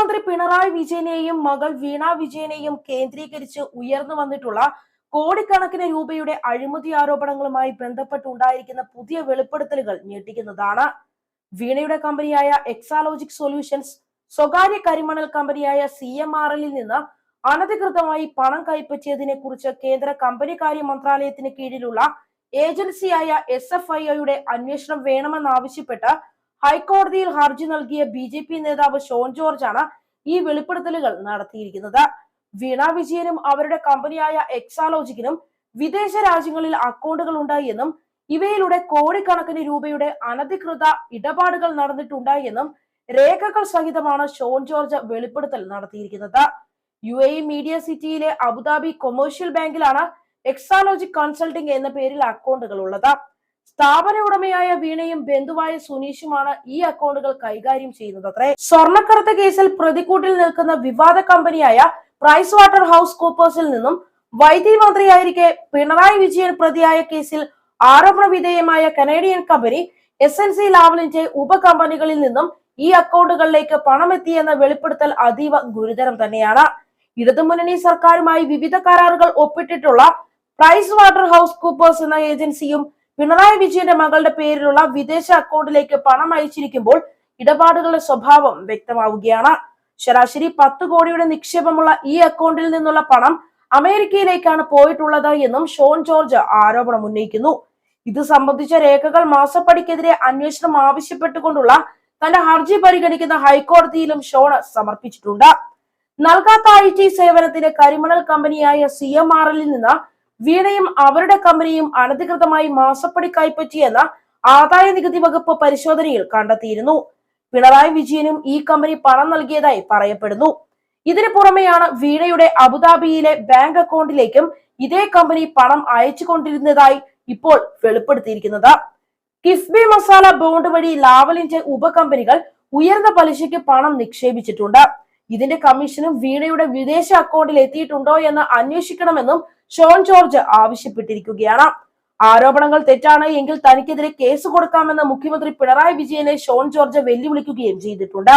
മുഖ്യമന്ത്രി പിണറായി വിജയനെയും മകൾ വീണ വിജയനെയും കേന്ദ്രീകരിച്ച് ഉയർന്നു വന്നിട്ടുള്ള കോടിക്കണക്കിന് രൂപയുടെ അഴിമതി ആരോപണങ്ങളുമായി ബന്ധപ്പെട്ടുണ്ടായിരിക്കുന്ന പുതിയ വെളിപ്പെടുത്തലുകൾ ഞെട്ടിക്കുന്നതാണ്. വീണയുടെ കമ്പനിയായ എക്സാലോജിക് സൊല്യൂഷൻസ് സ്വകാര്യ കരിമണൽ കമ്പനിയായ സി എം ആർ എല്ലിൽ നിന്ന് അനധികൃതമായി പണം കൈപ്പറ്റിയതിനെ കുറിച്ച് കേന്ദ്ര കമ്പനികാര്യ മന്ത്രാലയത്തിന് കീഴിലുള്ള ഏജൻസിയായ എസ് എഫ് ഐ ഒയുടെ അന്വേഷണം വേണമെന്നാവശ്യപ്പെട്ട് ഹൈക്കോടതിയിൽ ഹർജി നൽകിയ ബി ജെ പി നേതാവ് ഷോൺ ജോർജ് ആണ് ഈ വെളിപ്പെടുത്തലുകൾ നടത്തിയിരിക്കുന്നത്. വീണ വിജയനും അവരുടെ കമ്പനിയായ എക്സാലോജിക്കിനും വിദേശ രാജ്യങ്ങളിൽ അക്കൗണ്ടുകൾ ഉണ്ടായി എന്നും ഇവയിലൂടെ കോടിക്കണക്കിന് രൂപയുടെ അനധികൃത ഇടപാടുകൾ നടന്നിട്ടുണ്ടായി എന്നും രേഖകൾ സഹിതമാണ് ഷോൺ ജോർജ് വെളിപ്പെടുത്തൽ നടത്തിയിരിക്കുന്നത്. യു എ മീഡിയ സിറ്റിയിലെ അബുദാബി കൊമേഴ്ഷ്യൽ ബാങ്കിലാണ് എക്സാലോജിക് കൺസൾട്ടിംഗ് എന്ന പേരിൽ അക്കൗണ്ടുകൾ ഉള്ളത്. സ്ഥാപന ഉടമയായ വീണയും ബന്ധുവായ സുനീഷുമാണ് ഈ അക്കൗണ്ടുകൾ കൈകാര്യം ചെയ്യുന്നത് അത്രേ. സ്വർണക്കടത്ത് കേസിൽ പ്രതിക്കൂട്ടിൽ നിൽക്കുന്ന വിവാദ കമ്പനിയായ പ്രൈസ് വാട്ടർ ഹൗസ് കൂപ്പേഴ്സിൽ നിന്നും വൈദ്യുതി മന്ത്രിയായിരിക്കെ പിണറായി വിജയൻ പ്രതിയായ കേസിൽ ആരോപണ വിധേയമായ Canadian company S N C ലാവലിന്റെ ഉപകമ്പനികളിൽ നിന്നും ഈ അക്കൗണ്ടുകളിലേക്ക് പണമെത്തിയെന്ന വെളിപ്പെടുത്തൽ അതീവ ഗുരുതരം തന്നെയാണ്. ഇടതുമുന്നണി സർക്കാരുമായി വിവിധ കരാറുകൾ ഒപ്പിട്ടിട്ടുള്ള പ്രൈസ് വാട്ടർ ഹൗസ് കൂപ്പേഴ്സ് എന്ന ഏജൻസിയും പിണറായി വിജയന്റെ മകളുടെ പേരിലുള്ള വിദേശ അക്കൗണ്ടിലേക്ക് പണം അയച്ചിരിക്കുമ്പോൾ ഇടപാടുകളുടെ സ്വഭാവം വ്യക്തമാവുകയാണ്. ശരാശരി പത്ത് കോടിയുടെ നിക്ഷേപമുള്ള ഈ അക്കൗണ്ടിൽ നിന്നുള്ള പണം അമേരിക്കയിലേക്കാണ് പോയിട്ടുള്ളത് എന്നും ഷോൺ ജോർജ് ആരോപണം ഉന്നയിക്കുന്നു. ഇത് സംബന്ധിച്ച രേഖകൾ മാസപ്പടിക്കെതിരെ അന്വേഷണം ആവശ്യപ്പെട്ടുകൊണ്ടുള്ള തന്റെ ഹർജി പരിഗണിക്കുന്ന ഹൈക്കോടതിയിലും ഷോൺ സമർപ്പിച്ചിട്ടുണ്ട്. നൽകാത്ത ഐ ടി സേവനത്തിന് കരിമണൽ കമ്പനിയായ സി എം ആർ എല്ലിൽ നിന്ന് വീണയും അവരുടെ കമ്പനിയും അനധികൃതമായി മാസപ്പടി കൈപ്പറ്റിയെന്ന ആദായ നികുതി വകുപ്പ് പരിശോധനയിൽ കണ്ടെത്തിയിരുന്നു. പിണറായി വിജയനും ഈ കമ്പനി പണം നൽകിയതായി പറയപ്പെടുന്നു. ഇതിനു പുറമെയാണ് വീണയുടെ അബുദാബിയിലെ ബാങ്ക് അക്കൗണ്ടിലേക്കും ഇതേ കമ്പനി പണം അയച്ചുകൊണ്ടിരുന്നതായി ഇപ്പോൾ വെളിപ്പെടുത്തിയിരിക്കുന്നത്. കിഫ്ബി മസാല ബോണ്ട് വഴി ലാവലിന്റെ ഉപകമ്പനികൾ ഉയർന്ന പലിശയ്ക്ക് പണം നിക്ഷേപിച്ചിട്ടുണ്ട്. ഇതിന്റെ കമ്മീഷനും വീണയുടെ വിദേശ അക്കൗണ്ടിൽ എത്തിയിട്ടുണ്ടോ എന്ന് അന്വേഷിക്കണമെന്നും ഷോൺ ജോർജ് ആവശ്യപ്പെട്ടിരിക്കുകയാണ്. ആരോപണങ്ങൾ തെറ്റാണ് എങ്കിൽ തനിക്കെതിരെ കേസ് കൊടുക്കാമെന്ന് മുഖ്യമന്ത്രി പിണറായി വിജയനെ ഷോൺ ജോർജ് വെല്ലുവിളിക്കുകയും ചെയ്തിട്ടുണ്ട്.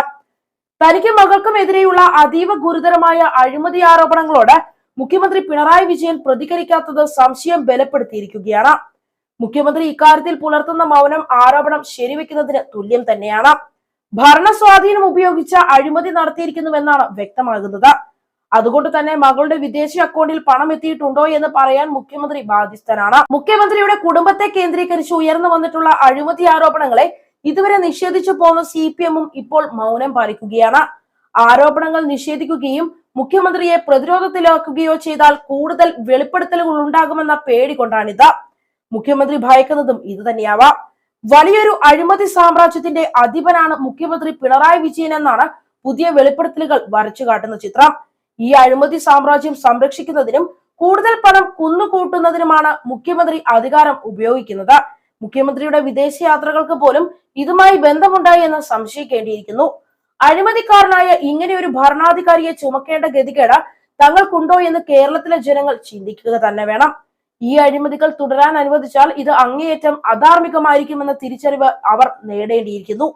തനിക്ക് മകൾക്കും എതിരെയുള്ള അതീവ ഗുരുതരമായ അഴിമതി ആരോപണങ്ങളോട് മുഖ്യമന്ത്രി പിണറായി വിജയൻ പ്രതികരിക്കാത്തത് സംശയം ബലപ്പെടുത്തിയിരിക്കുകയാണ്. മുഖ്യമന്ത്രി ഇക്കാര്യത്തിൽ പുലർത്തുന്ന മൗനം ആരോപണം ശരിവെക്കുന്നതിന് തുല്യം തന്നെയാണ്. ഭരണ സ്വാധീനം ഉപയോഗിച്ച അഴിമതി നടത്തിയിരിക്കുന്നുവെന്നാണ് വ്യക്തമാകുന്നത്. അതുകൊണ്ട് തന്നെ മകളുടെ വിദേശ അക്കൗണ്ടിൽ പണം എത്തിയിട്ടുണ്ടോ എന്ന് പറയാൻ മുഖ്യമന്ത്രി ബാധ്യസ്ഥനാണ്. മുഖ്യമന്ത്രിയുടെ കുടുംബത്തെ കേന്ദ്രീകരിച്ച് ഉയർന്നു വന്നിട്ടുള്ള അഴിമതി ആരോപണങ്ങളെ ഇതുവരെ നിഷേധിച്ചു പോകുന്ന സി പി എമ്മും ഇപ്പോൾ മൗനം പാലിക്കുകയാണ്. ആരോപണങ്ങൾ നിഷേധിക്കുകയും മുഖ്യമന്ത്രിയെ പ്രതിരോധത്തിലാക്കുകയോ ചെയ്താൽ കൂടുതൽ വെളിപ്പെടുത്തലുകൾ ഉണ്ടാകുമെന്ന പേടി കൊണ്ടാണിത്. മുഖ്യമന്ത്രി ഭയക്കുന്നതും ഇത് തന്നെയാവാം വലിയൊരു അഴിമതി സാമ്രാജ്യത്തിന്റെ അധിപനാണ് മുഖ്യമന്ത്രി പിണറായി വിജയൻ എന്നാണ് പുതിയ വെളിപ്പെടുത്തലുകൾ വരച്ചു കാട്ടുന്ന ചിത്രം. ഈ അഴിമതി സാമ്രാജ്യം സംരക്ഷിക്കുന്നതിനും കൂടുതൽ പണം കുന്നുകൂട്ടുന്നതിനുമാണ് മുഖ്യമന്ത്രി അധികാരം ഉപയോഗിക്കുന്നത്. മുഖ്യമന്ത്രിയുടെ വിദേശ വിദേശയാത്രകൾക്ക് പോലും ഇതുമായി ബന്ധമുണ്ടായി എന്ന് സംശയിക്കേണ്ടിയിരിക്കുന്നു. അഴിമതിക്കാരനായ ഇങ്ങനെ ഒരു ഭരണാധികാരിയെ ചുമക്കേണ്ട ഗതികേട് തങ്ങൾക്കുണ്ടോ എന്ന് കേരളത്തിലെ ജനങ്ങൾ ചിന്തിക്കുക തന്നെ വേണം. ഈ അഴിമതികൾ തുടരാൻ അനുവദിച്ചാൽ ഇത് അങ്ങേയറ്റം അധാർമികമായിരിക്കുമെന്ന തിരിച്ചറിവ് അവർ നേടേണ്ടിയിരിക്കുന്നു.